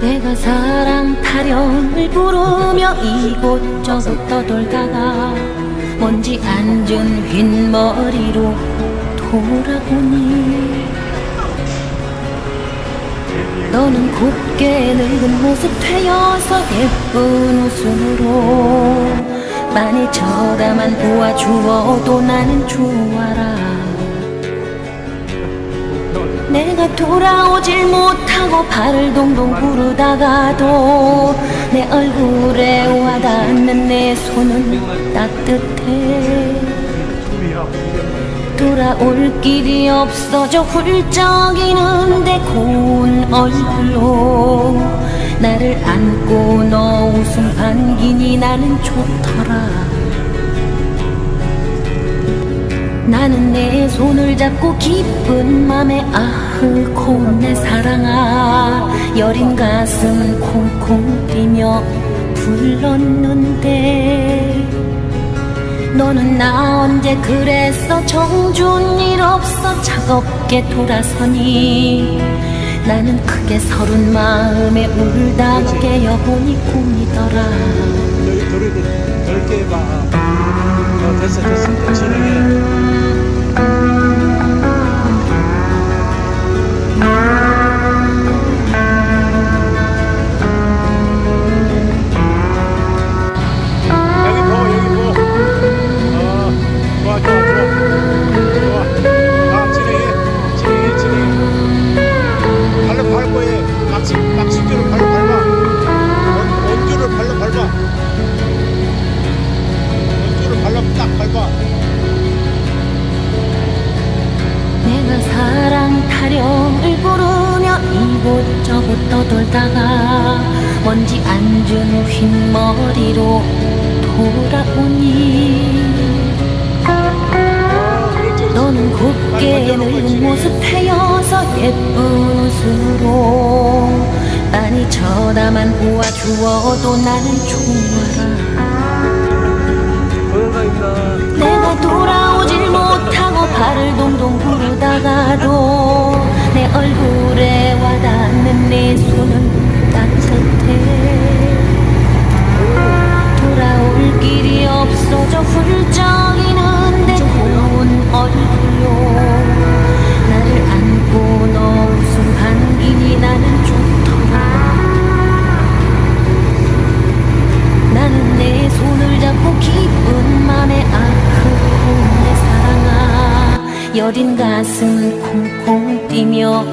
내가 사랑 타령을 부르며 이곳저곳 떠돌다가 먼지 앉은 흰 머리로 돌아보니. 너는 곱게 늙은 모습 되어서 예쁜 웃음으로 많이 쳐다만 보아주어도 나는 좋아라. 내가 돌아오질 못하고 발을 동동 구르다가도 내 얼굴에 와닿는 내 손은 따뜻해 돌아올 길이 없어져 훌쩍이는데 고운 얼굴로 나를 안고 너 웃음 반기니 나는 좋더라. 나는 내 손을 잡고 기쁜 맘에 아흐고 내 사랑아 여린 가슴 콩콩 뛰며 불렀는데 너는 나 언제 그랬어 정준 일 없어 차갑게 돌아서니 나는 크게 서른 마음에 울다 깨어보니 꿈이더라 여기 돌이 넓게 봐. 어, 됐어, 됐어. 진행해. 해. 막시, 막신줄을 발로 밟아. 원, 원줄을 발로 밟아. 원줄을 발로 딱 밟아. 내가 사랑 타령을 부르며 이곳저곳 떠돌다가 먼지 앉은 흰머리로 돌아오니 너는 곱게 늙은 모습 태어서 예쁜 웃음으로 쳐다만 보아주어도 나는 좋아라 내가 돌아오질 못하고 발을 동동 구르다가도 내 얼굴에 와닿는 내 손은 따뜻해 여린 가슴은 콩콩 뛰며